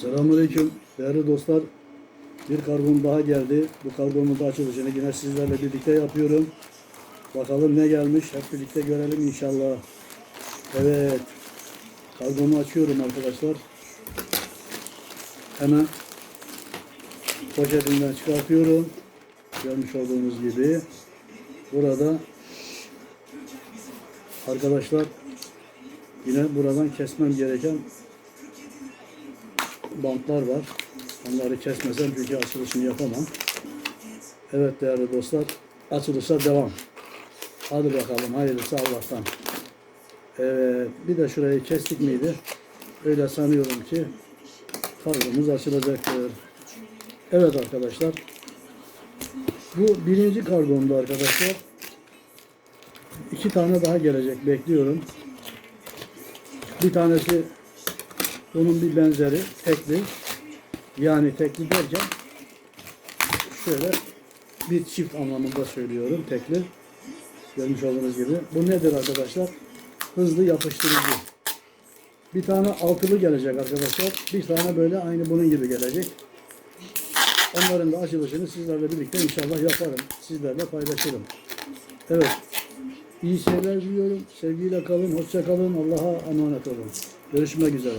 Selamünaleyküm değerli dostlar. Bir kargom daha geldi. Bu kargomun da açılışını yine sizlerle birlikte yapıyorum. Bakalım ne gelmiş. Hep birlikte görelim inşallah. Evet. Kargomu açıyorum arkadaşlar. Hemen poşetinden çıkartıyorum. Görmüş olduğunuz gibi. Burada arkadaşlar yine buradan kesmem gereken bantlar var. Onları kesmesem çünkü açılışını yapamam. Evet değerli dostlar, açılışa devam. Hadi bakalım, hayırlısı Allah'tan. Evet, bir de şurayı kestik miydi? Öyle sanıyorum ki kargomuz açılacaktır. Evet arkadaşlar, bu birinci kargomdu arkadaşlar. İki tane daha gelecek, bekliyorum. Bir tanesi bunun bir benzeri tekli. Yani tekli derken şöyle bir çift anlamında söylüyorum tekli. Görmüş olduğunuz gibi. Bu nedir arkadaşlar? Hızlı yapıştırıcı. Bir tane altılı gelecek arkadaşlar. Bir tane böyle aynı bunun gibi gelecek. Onların da açılışını sizlerle birlikte inşallah yaparım. Sizlerle paylaşırım. Evet. İyi seyirler diliyorum. Sevgiyle kalın, hoşça kalın. Allah'a emanet olun. Görüşmek üzere.